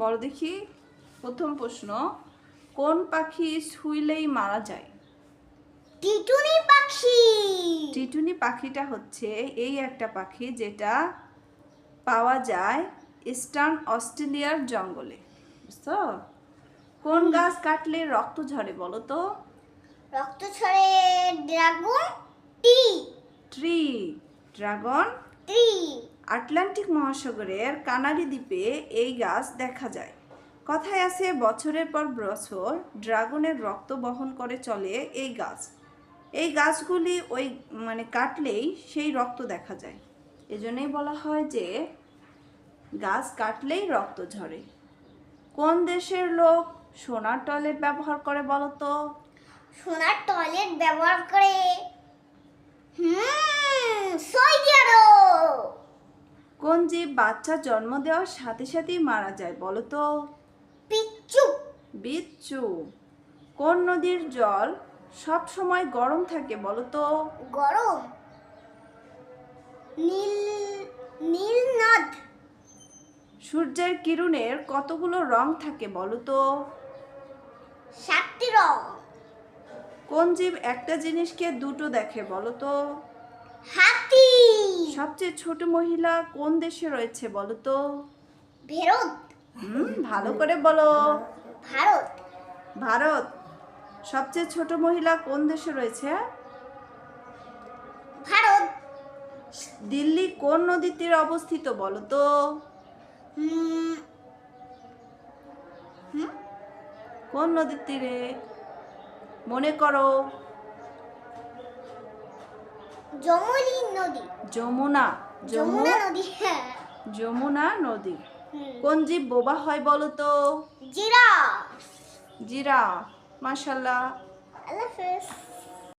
বলো দেখি প্রথম প্রশ্ন কোন পাখি শুইলেই মারা যায়? টিটুনি পাখি। টিটুনি পাখিটা হচ্ছে এই একটা পাখি যেটা পাওয়া যায় ইস্টার্ন অস্ট্রেলিয়ার জঙ্গলে বুঝছ? কোন গাছ কাটলে রক্ত ঝরে বলো তো? রক্ত ঝরে ড্রাগন টি। ট্রি ড্রাগন ট্রি আটলান্টিক মহাসাগরের কানারি দ্বীপে এই গাছ দেখা যায়। কথায় আছে, বছরের পর বছর ড্রাগনের রক্ত বহন করে চলে এই গাছ। এই গাছগুলি ওই মানে কাটলেই সেই রক্ত দেখা যায়। এজন্যই বলা হয় যে, গাছ কাটলেই রক্ত ঝরে। কোন দেশের লোক সোনার টয়লেট ব্যবহার করে বলো তো সোনার টয়লেট ব্যবহার করে? হুম। কোন জীব বাচ্চা জন্ম দেওয়ার সাথে সাথেই মারা যায় বলো তো। পিচ্চু। বিচ্ছু কোন নদীর জল সব সময় গরম থাকে বলো তো। গরম। নীল নীল নদ। সূর্যের কিরণের কতগুলো রং থাকে বলো তো। সাতটি রং। কোন জীব একটা জিনিসকে দুটো দেখে বলো তো। সবচেয়ে ছোট মহিলা কোন দেশে রয়েছে বলো তো? ভেরত। হুম ভালো করে বলো। ভারত। ভারত। সবচেয়ে ছোট মহিলা কোন দেশে রয়েছে? ভারত। দিল্লি কোন নদীর তীরে অবস্থিত বলো তো? হুম, হুম, কোন নদীর তীরে মনে করো। যমুনী নদী। যমুনা যমুনা নদী হ্যাঁ। যমুনা নদী। কোন জীব বোবা হয় বলো তো? জিরাফ জিরা মাশাল্লাহ। আল্লাহ হাফেজ।